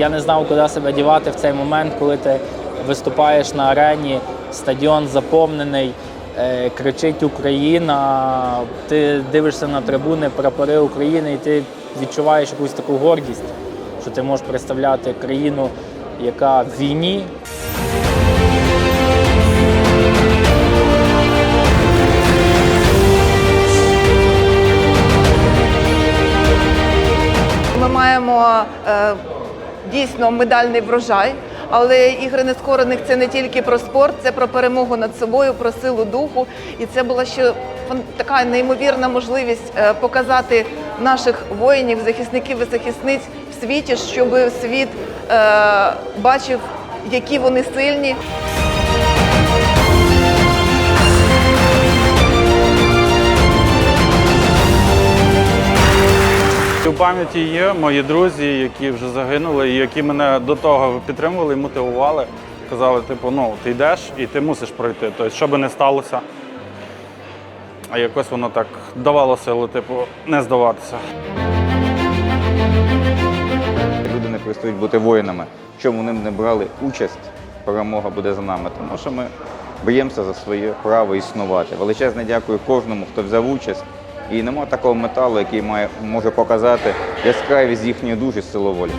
Я не знав, куди себе дівати в цей момент, коли ти виступаєш на арені, стадіон заповнений, е, кричить Україна, ти дивишся на трибуни, прапори України, і ти відчуваєш якусь таку гордість, що ти можеш представляти країну, яка в війні, Ми маємо е, дійсно медальний врожай, але ігри нескорених це не тільки про спорт, це про перемогу над собою, про силу духу. І це була ще така неймовірна можливість е, показати наших воїнів, захисників і захисниць в світі, щоб світ е, бачив, які вони сильні. Пам'яті є мої друзі, які вже загинули, і які мене до того підтримували і мотивували. Казали, типу, ну ти йдеш і ти мусиш пройти. Тобто, що би не сталося. А якось воно так давало силу, типу, не здаватися. Люди не перестають бути воїнами. Чому вони не брали участь, перемога буде за нами. Тому що ми б'ємося за своє право існувати. Величезне дякую кожному, хто взяв участь. І нема такого металу, який має, може показати яскравість їхньої душі силу волі.